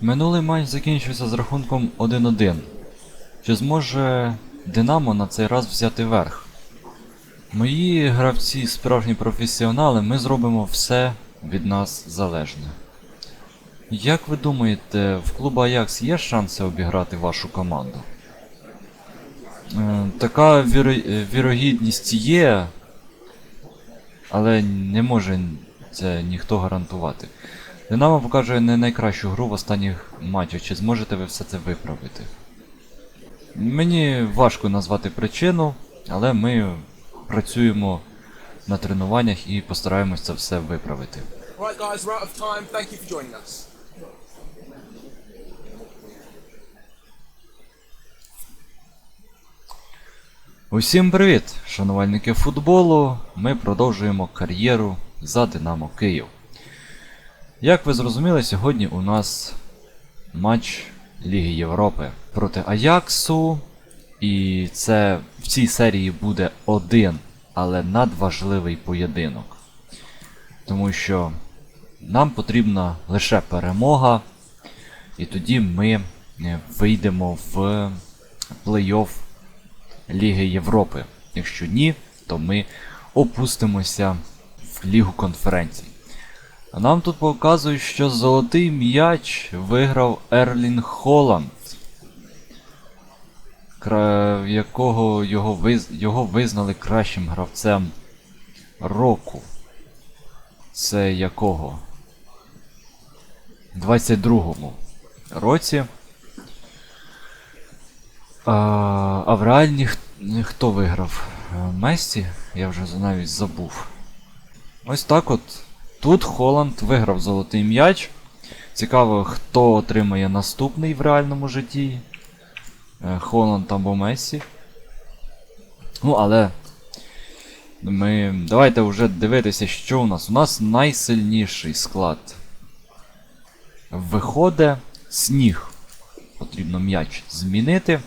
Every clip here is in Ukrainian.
Минулий матч закінчився з рахунком 1-1. Чи зможе Динамо на цей раз взяти верх? Мої гравці справжні професіонали, ми зробимо все від нас залежне. Як ви думаєте, в клубу Аякс є шанси обіграти вашу команду? Е, Така віро- вірогідність є, але не може це ніхто гарантувати. Динамо покаже не найкращу гру в останніх матчах. Чи зможете ви все це виправити? Мені важко назвати причину, але ми працюємо на тренуваннях і постараємось це все виправити. Right, guys, we're out of time. Thank you for joining us. Усім привіт, шанувальники футболу. Ми продовжуємо кар'єру за Динамо Київ. Як ви зрозуміли, сьогодні у нас матч Ліги Європи проти Аяксу. І це в цій серії буде один, але надважливий поєдинок. Тому що нам потрібна лише перемога, і тоді ми е, вийдемо в плей-офф Ліги Європи. Якщо ні, то ми опустимося в Лігу конференцій. Нам тут показують, що золотий м'яч виграв Ерлін Холланд, якого його, виз... його визнали кращим гравцем року. Це якого? 22-му році. А, а в реальні хто виграв? Е, Месі? Я вже навіть забув. Ось так от. Тут Холланд виграв золотий м'яч. Цікаво, хто отримає наступний в реальному житті. Е, Холланд або Месі. Ну, але. Ми. Давайте вже дивитися, що у нас. У нас найсильніший склад. Виходить сніг. Потрібно м'яч змінити.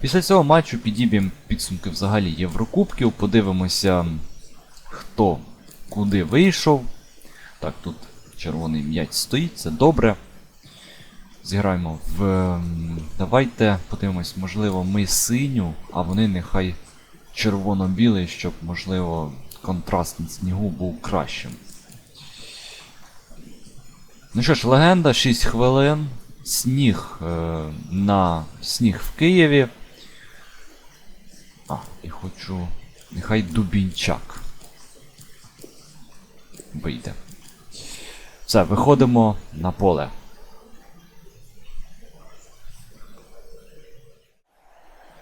Після цього матчу підіб'ємо підсумки взагалі Єврокубків, подивимося, хто куди вийшов. Так, тут червоний м'яч стоїть, це добре. Зіграємо в. ем, Давайте подивимось, можливо, ми синю, а вони нехай червоно-білий, щоб, можливо, контраст на снігу був кращим. Ну що ж, легенда, 6 хвилин. Сніг е, на сніг в Києві. А, і хочу. Нехай Дубінчак. Вийде. Все, виходимо на поле.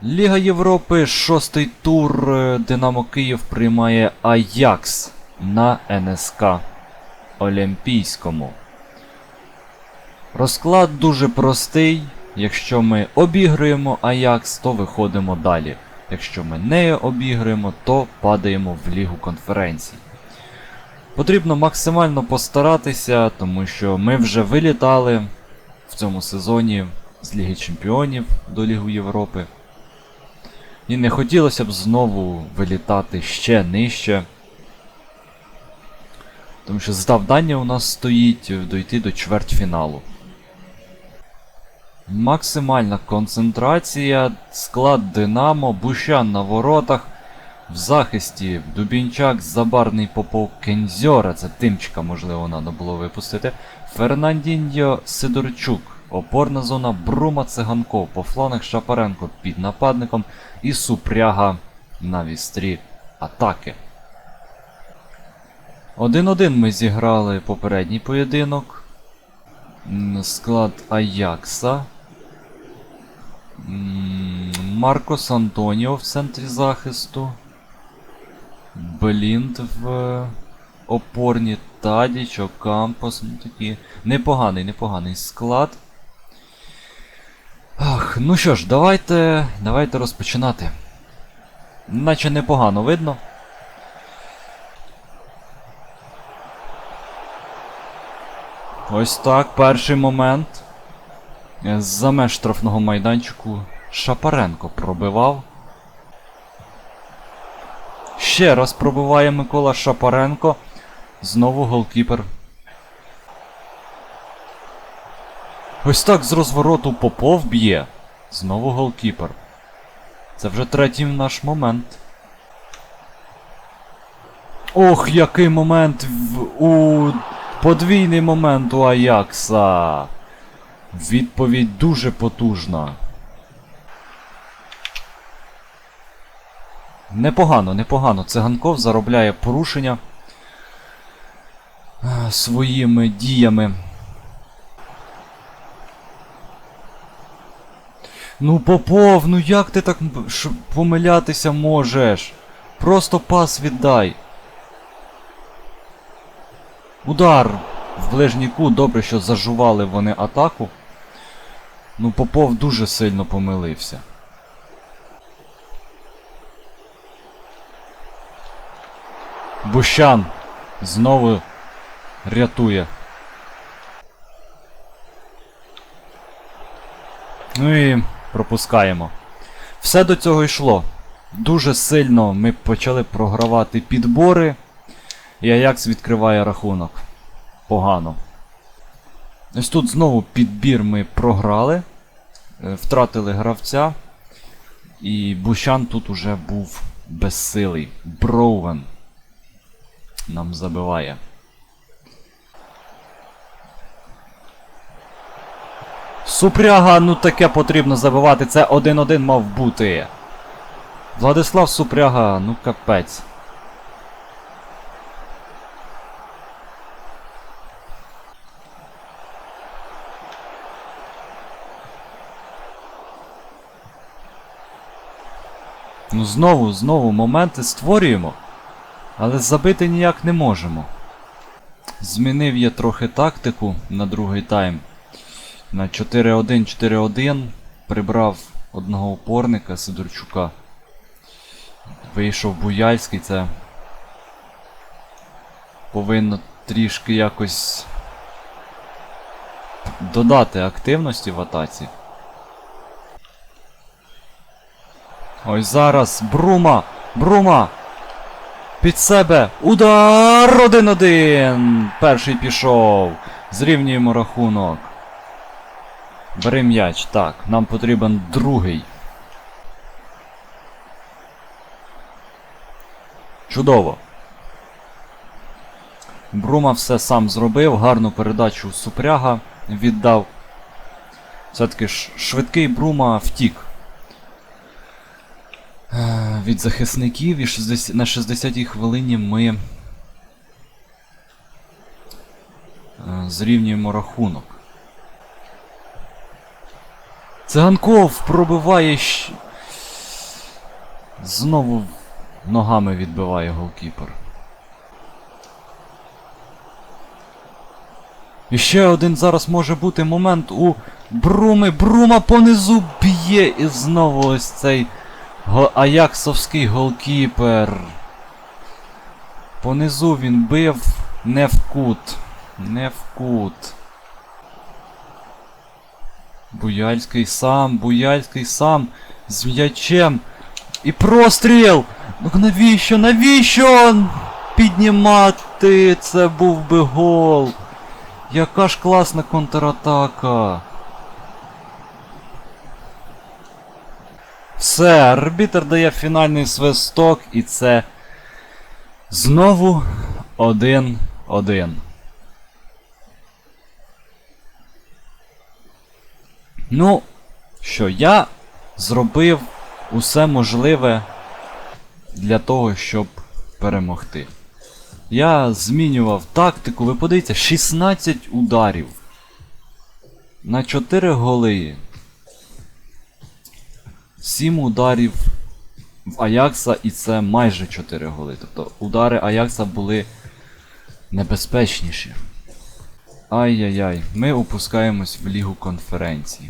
Ліга Європи, шостий тур. Динамо Київ приймає Аякс на НСК Олімпійському. Розклад дуже простий. Якщо ми обігруємо Аякс, то виходимо далі. Якщо ми не обігруємо, то падаємо в Лігу конференцій. Потрібно максимально постаратися, тому що ми вже вилітали в цьому сезоні з Ліги Чемпіонів до Лігу Європи. І не хотілося б знову вилітати ще нижче. Тому що завдання у нас стоїть дойти до чвертьфіналу. Максимальна концентрація, склад Динамо, Бущан на воротах. В захисті Дубінчак, Забарний Попов, Кензьора, це Тимчика, можливо, треба було випустити. Фернандіньо Сидорчук, опорна зона Брума Циганков, по флангах Шапаренко під нападником і Супряга на вістрі атаки. 1-1 ми зіграли попередній поєдинок. Склад Аякса. Маркос Антоніо в центрі захисту. Блінд в е, опорні Тадіч, Окампос. Ну, такі. Непоганий, непоганий склад. Ах, ну що ж, давайте, давайте розпочинати. Наче непогано видно. Ось так, перший момент. За меж штрафного майданчику Шапаренко пробивав. Ще раз пробиває Микола Шапаренко. Знову голкіпер Ось так з розвороту Попов б'є. Знову голкіпер. Це вже третій наш момент. Ох, який момент в, у подвійний момент у Аякса. Відповідь дуже потужна. Непогано, непогано. Циганков заробляє порушення своїми діями. Ну, Попов, ну як ти так помилятися можеш? Просто пас віддай. Удар в ближній кут. Добре, що зажували вони атаку. Ну, Попов дуже сильно помилився. Бущан знову рятує. Ну і пропускаємо. Все до цього йшло. Дуже сильно ми почали програвати підбори. І Аякс відкриває рахунок. Погано. Ось тут знову підбір ми програли. е, Втратили гравця. І Бущан тут уже був безсилий. Броувен нам забиває. Супряга, ну таке потрібно забивати. Це 1-1 мав бути. Владислав Супряга, ну капець. Ну знову, знову моменти створюємо, але забити ніяк не можемо. Змінив я трохи тактику на другий тайм. На 4-1-4-1 прибрав одного опорника Сидорчука. Вийшов Буяльський, це повинно трішки якось додати активності в атаці. Ось зараз Брума! Брума! Під себе! Удар! 1-1! Перший пішов. Зрівнюємо рахунок. Бери м'яч, так, нам потрібен другий. Чудово. Брума все сам зробив, гарну передачу Супряга віддав. Все-таки швидкий Брума втік. Е, Від захисників і 60, на 60-й хвилині ми е, зрівнюємо рахунок. Циганков пробиває. Знову ногами відбиває голкіпер. І ще один зараз може бути момент у Бруми. Брума понизу б'є і знову ось цей го... Аяксовський голкіпер. Понизу він бив не в кут. Не в кут. Буяльський сам, Буяльський сам з м'ячем. І простріл! Ну навіщо? Навіщо піднімати? Це був би гол. Яка ж класна контратака. Все, арбітр дає фінальний свисток, і це знову 1-1. Ну, що я зробив усе можливе для того, щоб перемогти. Я змінював тактику, ви подивіться, 16 ударів. На 4 голи. 7 ударів в Аякса і це майже 4 голи. Тобто удари Аякса були небезпечніші. Ай-яй-яй, ми опускаємось в Лігу конференцій.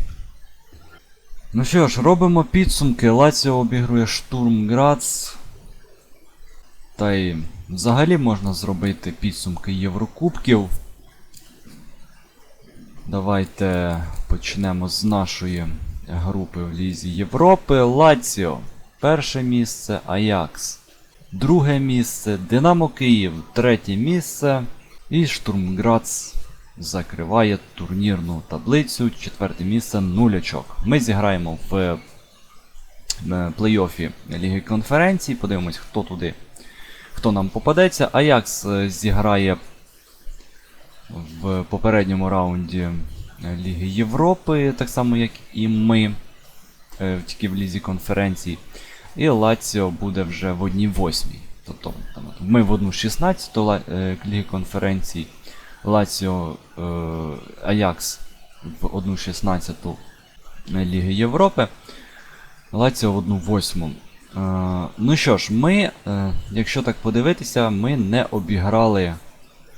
Ну що ж, робимо підсумки. Лаціо обігрує Штурм Грац. Та й взагалі можна зробити підсумки Єврокубків. Давайте почнемо з нашої групи в Лізі Європи. Лаціо. Перше місце Аякс. Друге місце Динамо Київ. Третє місце. І Штурмграц закриває турнірну таблицю. Четверте місце 0 очок. Ми зіграємо в е, плей-оффі Ліги конференцій. Подивимось, хто туди, хто нам попадеться. Аякс е, зіграє в попередньому раунді Ліги Європи, так само як і ми, е, тільки в Лізі конференцій. І Лаціо буде вже в одній восьмій. Тобто там, ми в одну 16 ла- е, Ліги конференцій, Лаціо е, Аякс в одну 16 Ліги Європи, Лаціо в одну восьму. Е, ну що ж, ми, е, якщо так подивитися, ми не обіграли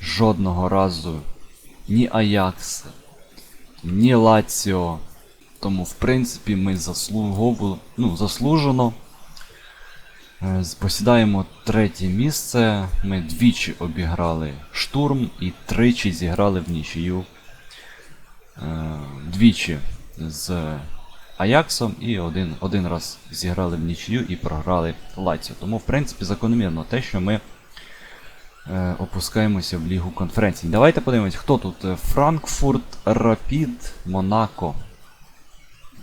жодного разу ні Аякс, ні Лаціо. Тому, в принципі, ми заслугову, ну, заслужено е, посідаємо третє місце. Ми двічі обіграли штурм і тричі зіграли в нічию. Е, Двічі з Аяксом і один, один раз зіграли в нічию і програли Лаціо. Тому, в принципі, закономірно те, що ми опускаємося в Лігу конференцій. Давайте подивимось, хто тут. Е, Франкфурт, Рапід, Монако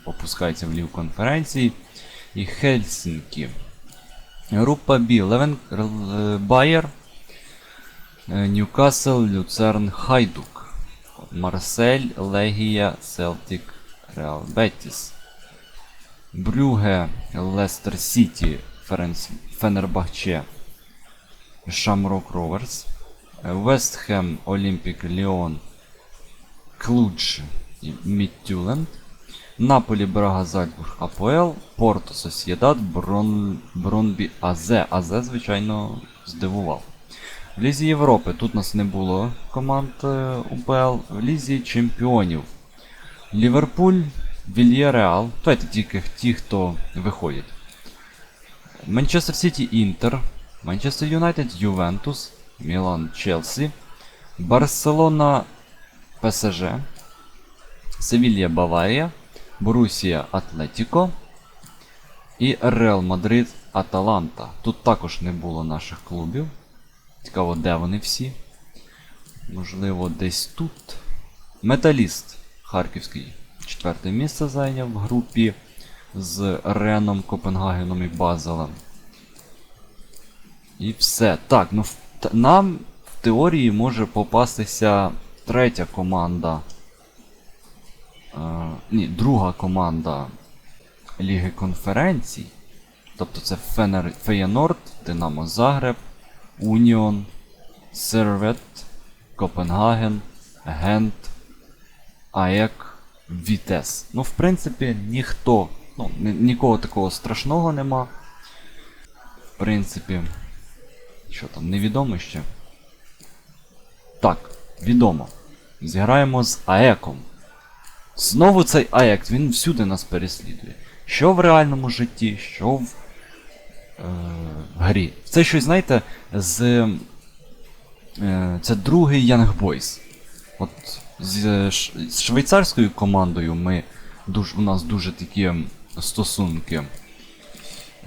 опускається в Лігу конференцій. І Хельсінкі. Група Б. Левен е, Байер, е, Ньюкасл, Люцерн, Хайдук. Марсель, Легія, Селтик, Реал Бетіс. Брюге, Лестер Сіті, Фенербахче, Шамрок Роверс. Вестхем, Олімпік Ліон, Клудж і Міттюленд. Наполі, Брага, Зальцбург, АПЛ, Порто, Сосєдад, Брон, Бронбі, АЗ. АЗ, звичайно, здивував. В Лізі Європи тут нас не було команд е, УПЛ. В Лізі Чемпіонів. Ліверпуль, Вільяреал. Давайте тільки ті, хто виходять. Манчестер Сіті Інтер. Манчестер Юнайтед Ювентус. Мілан Челсі. Барселона ПСЖ. Севілья Баварія. Борусія Атлетіко. І Реал Мадрид Аталанта. Тут також не було наших клубів. Цікаво, де вони всі. Можливо, десь тут. Металіст Харківський. Четверте місце зайняв в групі з Реном, Копенгагеном і Базелем. І все. Так, ну нам в теорії може попастися третя команда. Е, ні, друга команда Ліги конференцій. Тобто це Фенер, Феєнорд, Динамо Загреб, Уніон, Сервет, Копенгаген, Гент, АЕК, Вітес. Ну, в принципі, ніхто, ну, ні- нікого такого страшного нема. В принципі, що там, невідомо ще. Так, відомо. Зіграємо з АЕКом. Знову цей АЕК, він всюди нас переслідує. Що в реальному житті, що в е, грі. Це щось, знаєте, з. Е, це другий Young Boys. От з, з швейцарською командою ми дуж, у нас дуже такі стосунки,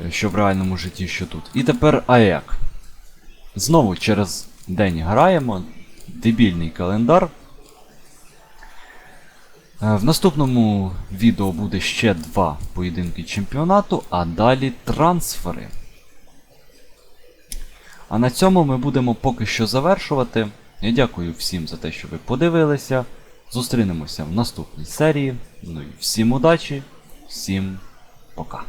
е, що в реальному житті, що тут. І тепер АЕК. Знову через день граємо. Дебільний календар. Е, В наступному відео буде ще два поєдинки чемпіонату, а далі трансфери. А на цьому ми будемо поки що завершувати. Я дякую всім за те, що ви подивилися. Зустрінемося в наступній серії. Ну і всім удачі, всім пока.